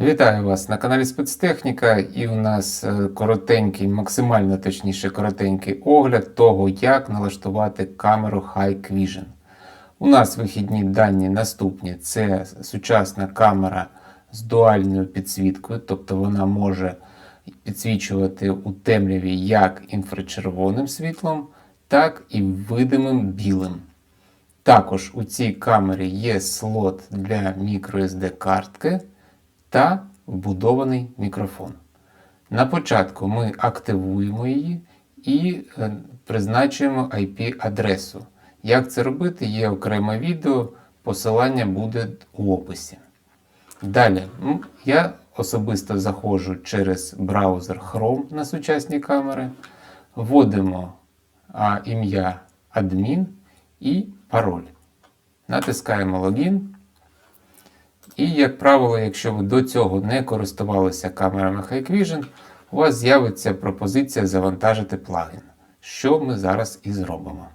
Вітаю вас на каналі Спецтехніка, і у нас е, коротенький, максимально точніше коротенький огляд того, як налаштувати камеру High Vision. У нас вихідні дані наступні: це сучасна камера з дуальною підсвіткою, тобто вона може підсвічувати у темряві як інфрачервоним світлом, так і видимим білим. Також у цій камері є слот для microSD картки та вбудований мікрофон. На початку ми активуємо її і е, призначуємо IP-адресу. Як це робити, є окреме відео, посилання буде у описі. Далі, я особисто заходжу через браузер Chrome на сучасні камери, вводимо ім'я адмін і пароль. Натискаємо логін. І, як правило, якщо ви до цього не користувалися камерами Hikvision, у вас з'явиться пропозиція завантажити плагін, що ми зараз і зробимо.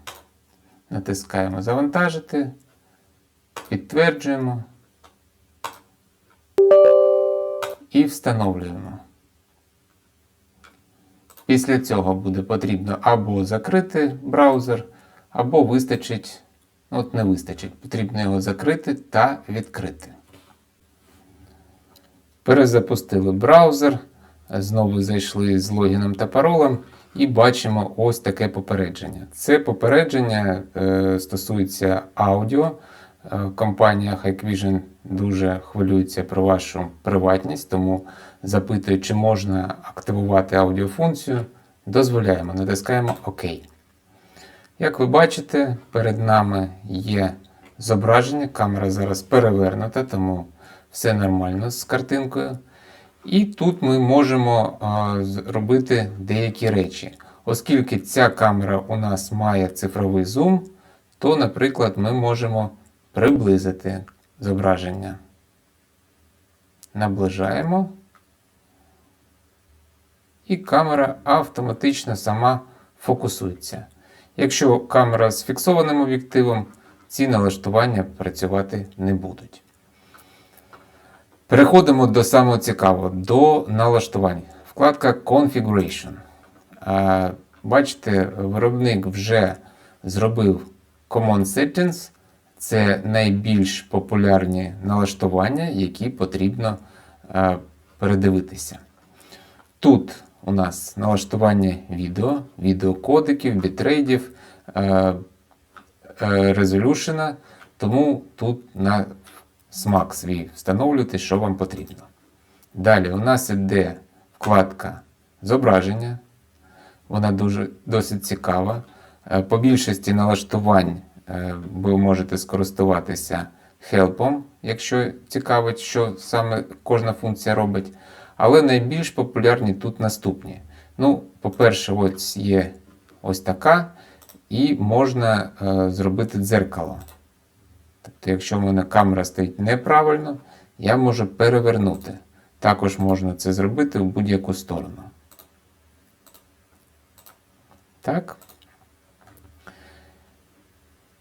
Натискаємо Завантажити, підтверджуємо і встановлюємо. Після цього буде потрібно або закрити браузер, або вистачить, ну, от не вистачить, потрібно його закрити та відкрити. Перезапустили браузер, знову зайшли з логіном та паролем і бачимо ось таке попередження. Це попередження е, стосується аудіо. Е, компанія Hikvision дуже хвилюється про вашу приватність, тому запитує, чи можна активувати аудіофункцію. Дозволяємо, натискаємо ОК. Як ви бачите, перед нами є зображення. Камера зараз перевернута, тому все нормально з картинкою. І тут ми можемо робити деякі речі. Оскільки ця камера у нас має цифровий зум, то, наприклад, ми можемо приблизити зображення. Наближаємо. І камера автоматично сама фокусується. Якщо камера з фіксованим об'єктивом, ці налаштування працювати не будуть. Переходимо до самого цікавого, до налаштувань. Вкладка Configuration. Бачите, виробник вже зробив Command Settings. Це найбільш популярні налаштування, які потрібно передивитися. Тут у нас налаштування відео, відеокодиків, бітрейдів, резолюшена, тому тут на смак свій встановлюйте, що вам потрібно. Далі у нас іде вкладка зображення. Вона дуже досить цікава. Е, По більшості налаштувань е, ви можете скористуватися хелпом, якщо цікавить, що саме кожна функція робить. Але найбільш популярні тут наступні. Ну, По-перше, ось є ось така, і можна е, зробити дзеркало. Тобто, якщо в мене камера стоїть неправильно, я можу перевернути. Також можна це зробити в будь-яку сторону. Так.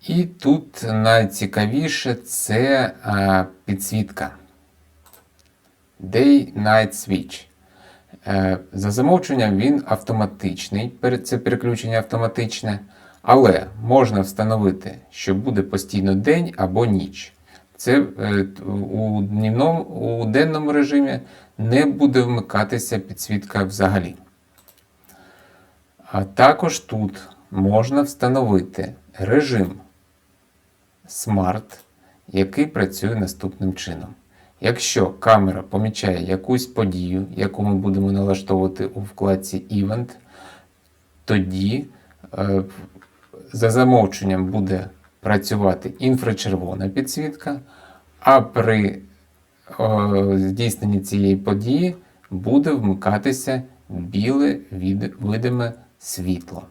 І тут найцікавіше це а, підсвітка. Day-Night Switch. Е, За замовченням він автоматичний, це переключення автоматичне. Але можна встановити, що буде постійно день або ніч. Це е, у, днівному, у денному режимі не буде вмикатися підсвітка взагалі. А також тут можна встановити режим Smart, який працює наступним чином. Якщо камера помічає якусь подію, яку ми будемо налаштовувати у вкладці Event, тоді е, за замовченням буде працювати інфрачервона підсвітка, а при о, здійсненні цієї події буде вмикатися біле від, видиме світло.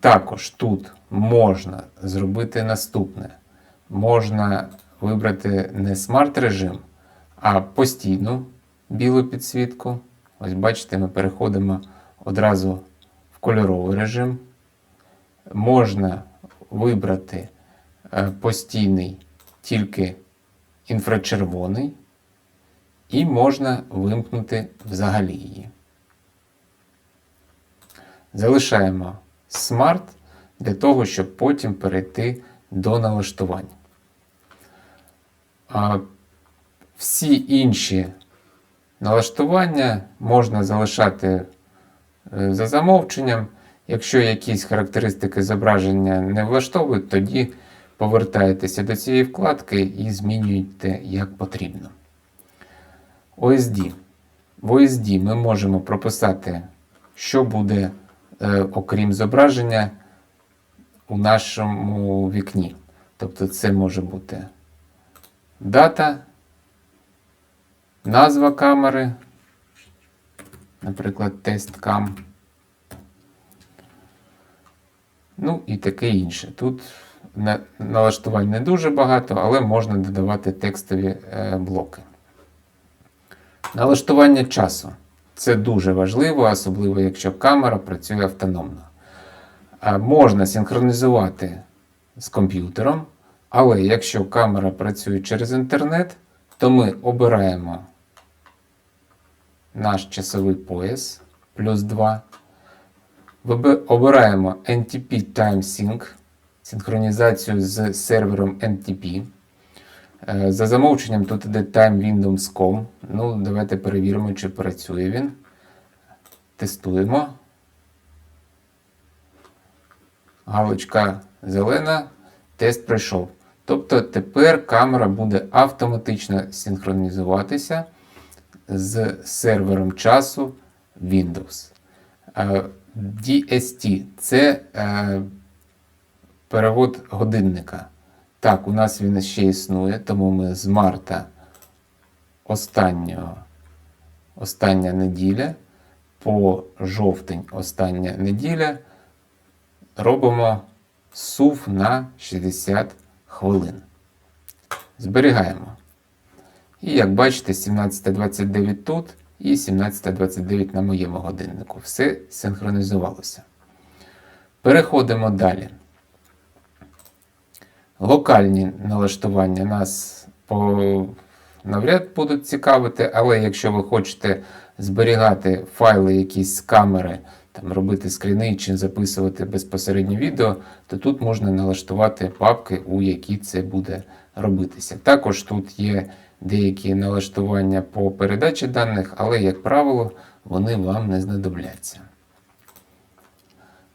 Також тут можна зробити наступне. Можна вибрати не смарт режим, а постійну білу підсвітку. Ось бачите, ми переходимо одразу в кольоровий режим можна вибрати е, постійний тільки інфрачервоний. і можна вимкнути взагалі її. Залишаємо Smart для того, щоб потім перейти до налаштувань. А всі інші налаштування можна залишати е, за замовченням. Якщо якісь характеристики зображення не влаштовують, тоді повертаєтеся до цієї вкладки і змінюєте як потрібно. OSD. В OSD ми можемо прописати, що буде, е, окрім зображення, у нашому вікні. Тобто це може бути дата, назва камери, наприклад, тест-кам. Ну і таке інше. Тут на- налаштувань не дуже багато, але можна додавати текстові е, блоки. Налаштування часу. Це дуже важливо, особливо якщо камера працює автономно. Можна синхронізувати з комп'ютером, але якщо камера працює через інтернет, то ми обираємо наш часовий пояс плюс 2. Обираємо NTP Time Sync, синхронізацію з сервером NTP. Е, За замовченням тут іде Time Windows.com. Ну, давайте перевіримо, чи працює він. Тестуємо. Галочка зелена, тест пройшов. Тобто тепер камера буде автоматично синхронізуватися з сервером часу Windows. DST це е, перевод годинника. Так, у нас він ще існує, тому ми з марта останнього, остання неділя по жовтень остання неділя робимо сув на 60 хвилин. Зберігаємо. І як бачите, 17.29 тут і 17.29 на моєму годиннику. Все синхронізувалося. Переходимо далі. Локальні налаштування нас по... навряд будуть цікавити, але якщо ви хочете зберігати файли якісь з камери, там, робити скріни чи записувати безпосередньо відео, то тут можна налаштувати папки, у які це буде робитися. Також тут є деякі налаштування по передачі даних, але, як правило, вони вам не знадобляться.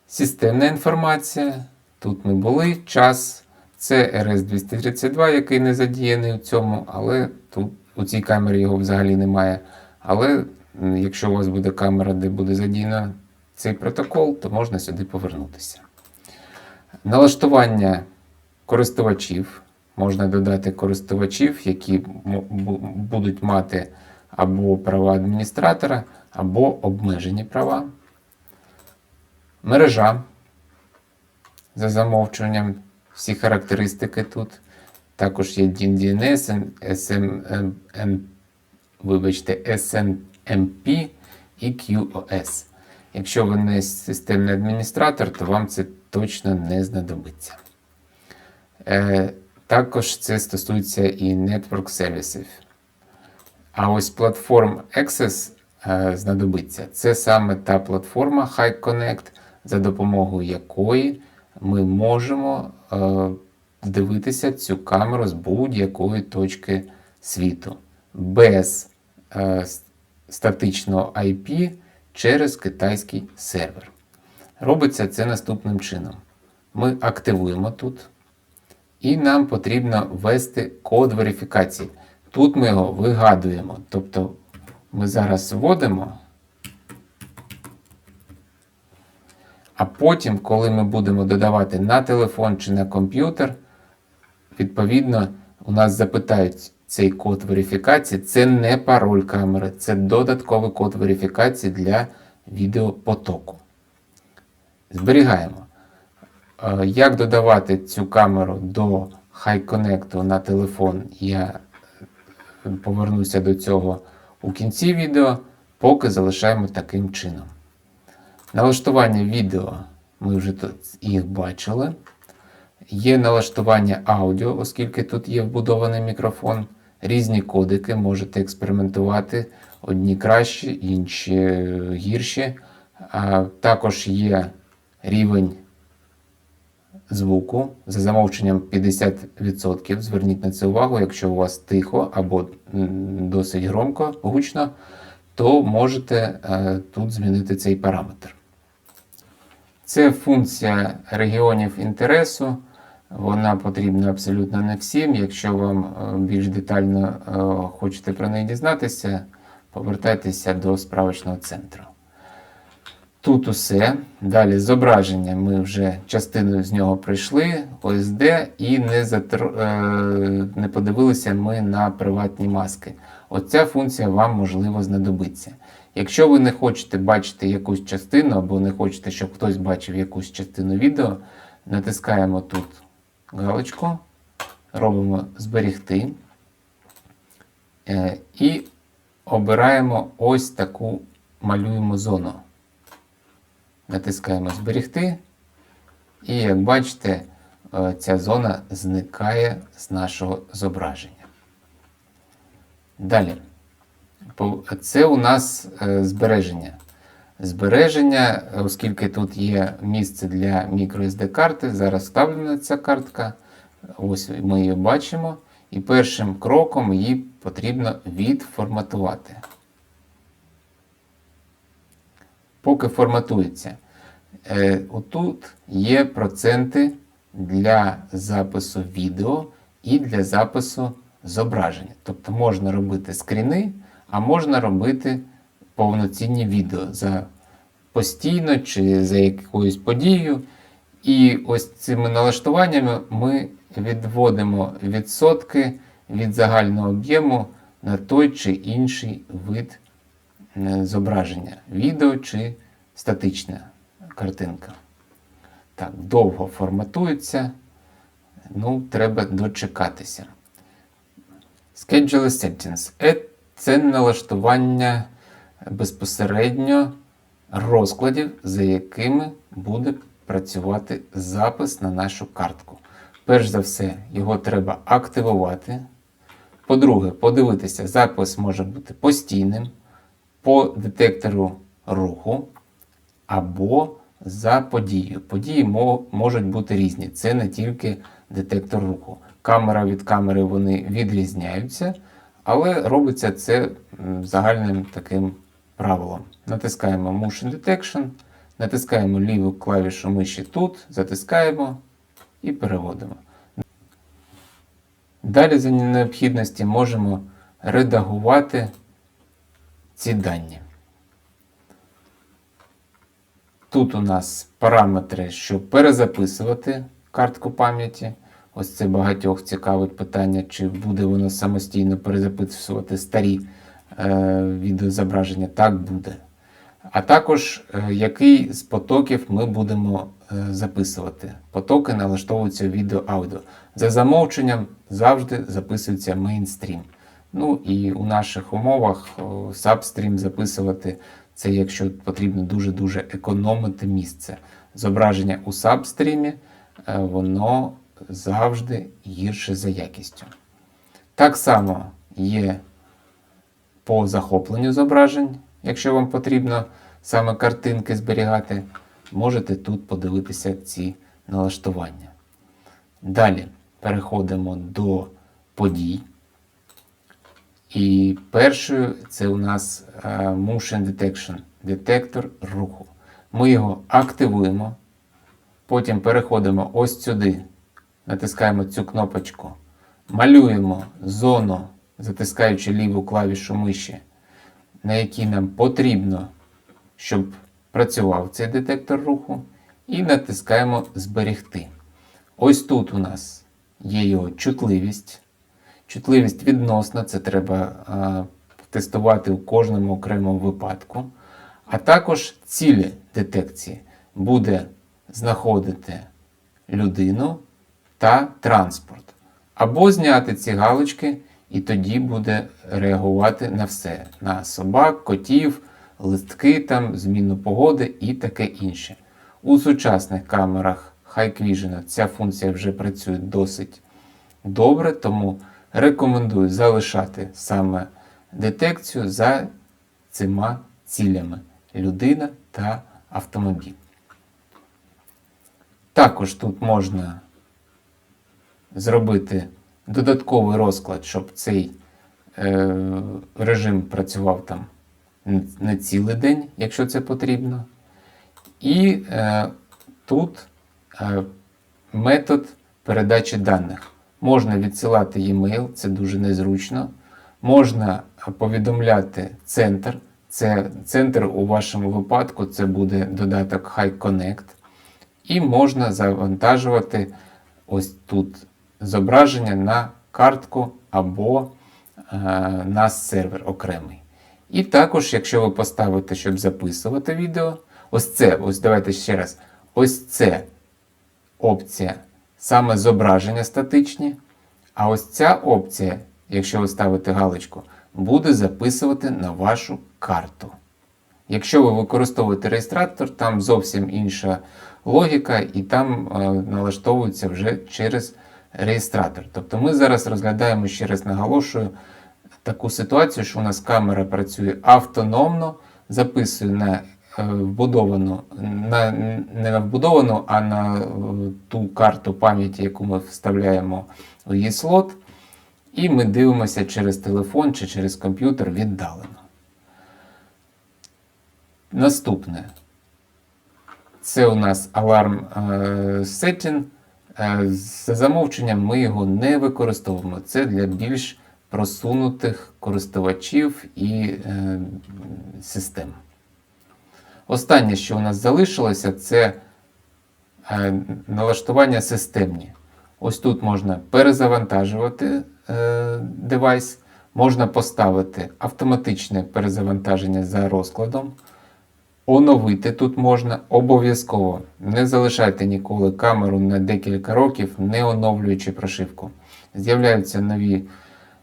Системна інформація. Тут ми були. Час. Це RS-232, який не задіяний у цьому, але тут у цій камері його взагалі немає. Але якщо у вас буде камера, де буде задіяно цей протокол, то можна сюди повернутися. Налаштування користувачів. Можна додати користувачів, які будуть мати або права адміністратора, або обмежені права. Мережа за замовчуванням всі характеристики тут. Також є DNS, SMN, вибачте, SNMP і QoS. Якщо ви не системний адміністратор, то вам це точно не знадобиться. Також це стосується і Network сервісів. А ось платформ Access е, знадобиться. Це саме та платформа High Connect, за допомогою якої ми можемо е, дивитися цю камеру з будь-якої точки світу без е, статичного IP через китайський сервер. Робиться це наступним чином. Ми активуємо тут. І нам потрібно ввести код верифікації. Тут ми його вигадуємо. Тобто ми зараз вводимо, а потім, коли ми будемо додавати на телефон чи на комп'ютер, відповідно, у нас запитають цей код верифікації. Це не пароль камери, це додатковий код верифікації для відеопотоку. Зберігаємо. Е, Як додавати цю камеру до High Connect на телефон, я повернуся до цього у кінці відео, поки залишаємо таким чином. Налаштування відео ми вже тут їх бачили. Є налаштування аудіо, оскільки тут є вбудований мікрофон. різні кодики, можете експериментувати. Одні кращі, інші е, гірші. А також є рівень звуку за замовченням 50%. Зверніть на це увагу, якщо у вас тихо або досить громко, гучно, то можете е, тут змінити цей параметр. Це функція регіонів інтересу. Вона потрібна абсолютно не всім. Якщо вам е, більш детально е, хочете про неї дізнатися, повертайтеся до справочного центру. Тут усе. Далі зображення. Ми вже частину з нього пройшли, ОСД, і не, затр... е, не подивилися ми на приватні маски. Оця функція вам можливо знадобиться. Якщо ви не хочете бачити якусь частину, або не хочете, щоб хтось бачив якусь частину відео, натискаємо тут галочку, робимо зберігти е, і обираємо ось таку малюємо зону. Натискаємо зберігти, і як бачите, е, ця зона зникає з нашого зображення. Далі. Це у нас е, збереження. Збереження, оскільки тут є місце для microSD карти, зараз вставлена ця картка. Ось ми її бачимо. І першим кроком її потрібно відформатувати. Поки форматується. Е, Отут є проценти для запису відео і для запису зображення. Тобто можна робити скріни, а можна робити повноцінні відео за постійно чи за якоюсь подією. І ось цими налаштуваннями ми відводимо відсотки від загального об'єму на той чи інший вид зображення, відео чи статична картинка. Так, довго форматується. Ну, треба дочекатися. Schedule Settings. Е, Це налаштування безпосередньо розкладів, за якими буде працювати запис на нашу картку. Перш за все, його треба активувати. По-друге, подивитися, запис може бути постійним по детектору руху або за подією. Події можуть бути різні. Це не тільки детектор руху. Камера від камери вони відрізняються, але робиться це загальним таким правилом. Натискаємо Motion Detection, натискаємо ліву клавішу миші тут, затискаємо і переводимо. Далі за необхідності можемо редагувати ці дані. Тут у нас параметри, щоб перезаписувати картку пам'яті. Ось це багатьох цікавить питання, чи буде воно самостійно перезаписувати старі е, відеозображення. Так буде. А також е, який з потоків ми будемо е, записувати. Потоки налаштовуються відео-аудіо. За замовченням завжди записується мейнстрім. Ну і у наших умовах сабстрім записувати це якщо потрібно дуже-дуже економити місце. Зображення у сабстрімі е, воно завжди гірше за якістю. Так само є по захопленню зображень, якщо вам потрібно саме картинки зберігати, можете тут подивитися ці налаштування. Далі переходимо до подій. І першою це у нас е, Motion Detection, детектор руху. Ми його активуємо, потім переходимо ось сюди, натискаємо цю кнопочку, малюємо зону, затискаючи ліву клавішу миші, на якій нам потрібно, щоб працював цей детектор руху, і натискаємо Зберегти. Ось тут у нас є його чутливість. Чутливість відносна, це треба а, тестувати у кожному окремому випадку. А також цілі детекції буде знаходити людину та транспорт. Або зняти ці галочки, і тоді буде реагувати на все: на собак, котів, листки, там, зміну погоди і таке інше. У сучасних камерах Hikvision ця функція вже працює досить добре, тому рекомендую залишати саме детекцію за цими цілями людина та автомобіль. Також тут можна зробити додатковий розклад, щоб цей е, режим працював там не цілий день, якщо це потрібно. І е, тут е, метод передачі даних. Можна відсилати e-mail, це дуже незручно. Можна повідомляти центр. Це центр у вашому випадку це буде додаток High Connect. І можна завантажувати ось тут зображення на картку або е, на сервер окремий. І також, якщо ви поставите, щоб записувати відео, ось це, ось давайте ще раз, ось це опція саме зображення статичні. А ось ця опція, якщо ви ставите галочку, буде записувати на вашу карту. Якщо ви використовуєте реєстратор, там зовсім інша логіка, і там е, налаштовується вже через реєстратор. Тобто ми зараз розглядаємо, ще раз наголошую, таку ситуацію, що у нас камера працює автономно, записує на е, вбудовану, на, не на вбудовану, а на е, ту карту пам'яті, яку ми вставляємо у її слот. І ми дивимося через телефон чи через комп'ютер віддалено. Наступне. Це у нас аларм е. Е, За замовченням ми його не використовуємо. Це для більш просунутих користувачів і е, систем. Останнє, що у нас залишилося, це е, налаштування системні. Ось тут можна перезавантажувати е, девайс, можна поставити автоматичне перезавантаження за розкладом. Оновити тут можна обов'язково. Не залишайте ніколи камеру на декілька років, не оновлюючи прошивку. З'являються нові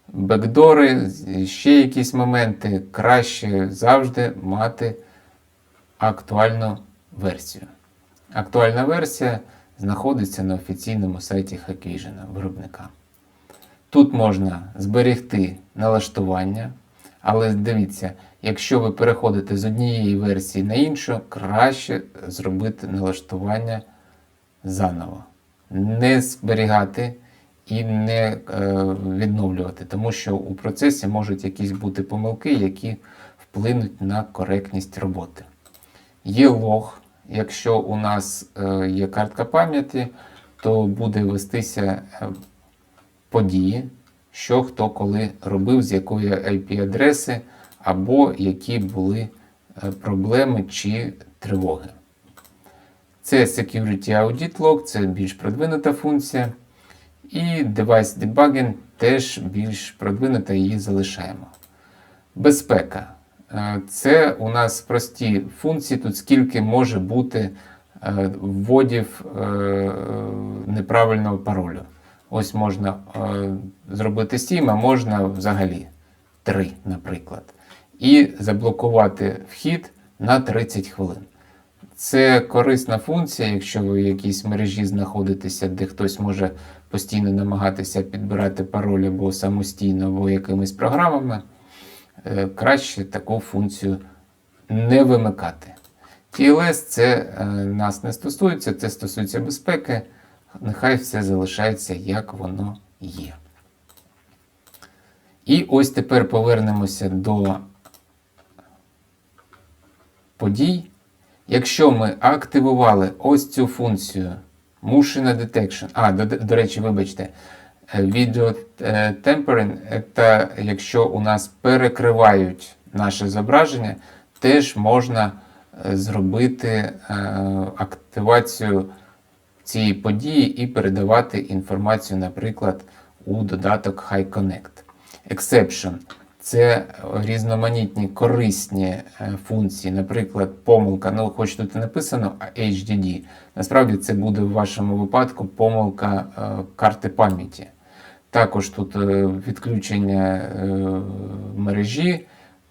бекдори, ще якісь моменти. Краще завжди мати актуальну версію. Актуальна версія знаходиться на офіційному сайті Hikvision виробника. Тут можна зберегти налаштування, але дивіться, якщо ви переходите з однієї версії на іншу, краще зробити налаштування заново. Не зберігати і не е, відновлювати, тому що у процесі можуть якісь бути помилки, які вплинуть на коректність роботи. Є лог. Якщо у нас е, є картка пам'яті, то буде вестися е, події, що хто коли робив, з якої IP-адреси, або які були е, проблеми чи тривоги. Це Security Audit Log, це більш продвинута функція. І Device Debugging теж більш продвинута, її залишаємо. Безпека. Е, Це у нас прості функції, тут скільки може бути е, вводів е, неправильного паролю. Ось можна зробити 7, а можна взагалі 3, наприклад. І заблокувати вхід на 30 хвилин. Це корисна функція, якщо ви в якійсь мережі знаходитеся, де хтось може постійно намагатися підбирати пароль або самостійно, або якимись програмами. Е, Краще таку функцію не вимикати. TLS це е, нас не стосується, це стосується безпеки. Нехай все залишається, як воно є. І ось тепер повернемося до подій. Якщо ми активували ось цю функцію Motion Detection, а, до, до речі, вибачте, Video Tempering, це якщо у нас перекривають наше зображення, теж можна е, зробити е, активацію цієї події і передавати інформацію, наприклад, у додаток High Connect. Exception це різноманітні корисні е, функції, наприклад, помилка, ну, хоч тут і написано HDD, насправді це буде в вашому випадку помилка карти пам'яті. Також тут е, відключення е, мережі,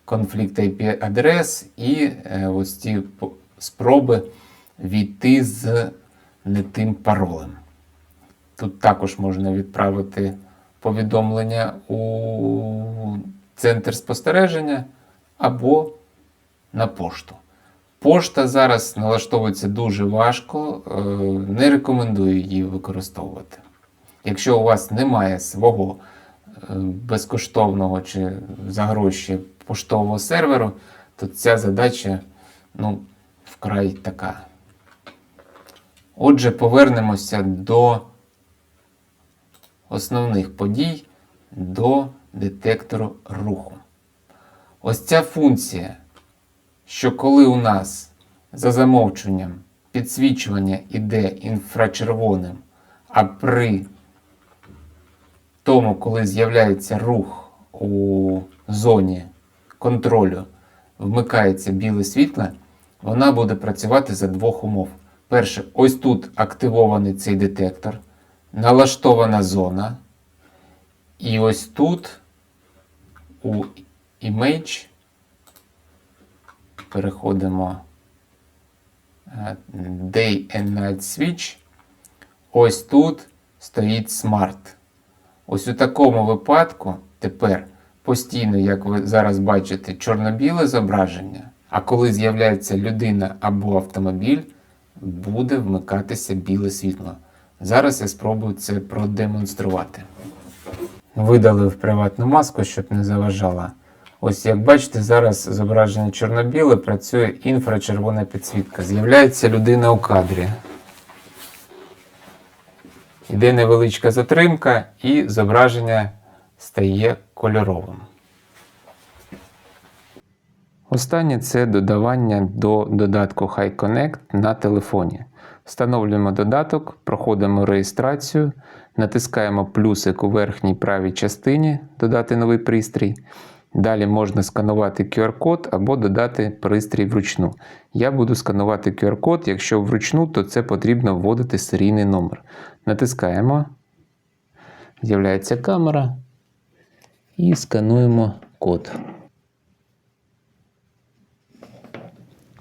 конфлікт IP-адрес і е, ось ці спроби війти з не тим паролем. Тут також можна відправити повідомлення у центр спостереження або на пошту. Пошта зараз налаштовується дуже важко, не рекомендую її використовувати. Якщо у вас немає свого е, безкоштовного чи за гроші поштового серверу, то ця задача ну, вкрай така. Отже, повернемося до основних подій до детектору руху. Ось ця функція, що коли у нас за замовчуванням підсвічування іде інфрачервоним, а при тому, коли з'являється рух у зоні контролю, вмикається біле світло, вона буде працювати за двох умов. Перше, ось тут активований цей детектор, налаштована зона. І ось тут у Image переходимо е, Day and Night Switch. Ось тут стоїть Smart. Ось у такому випадку тепер постійно, як ви зараз бачите, чорно-біле зображення, а коли з'являється людина або автомобіль, буде вмикатися біле світло. Зараз я спробую це продемонструвати. Видалив приватну маску, щоб не заважала. Ось як бачите, зараз зображення чорно-біле працює інфрачервона підсвітка. З'являється людина у кадрі. Іде невеличка затримка і зображення стає кольоровим. Останнє це додавання до додатку High Connect на телефоні. Встановлюємо додаток, проходимо реєстрацію, натискаємо плюсик у верхній правій частині Додати новий пристрій. Далі можна сканувати QR-код або додати пристрій вручну. Я буду сканувати QR-код, якщо вручну, то це потрібно вводити серійний номер. Натискаємо, з'являється камера і скануємо код.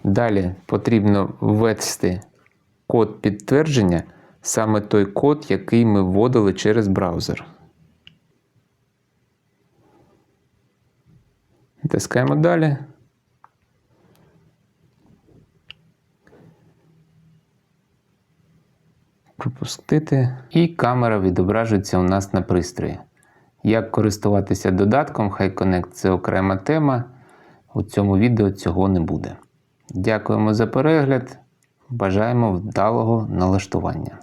Далі потрібно ввести код підтвердження, саме той код, який ми вводили через браузер. Натискаємо далі. Пропустити. І камера відображується у нас на пристрої. Як користуватися додатком HiConnect це окрема тема. У цьому відео цього не буде. Дякуємо за перегляд. Бажаємо вдалого налаштування.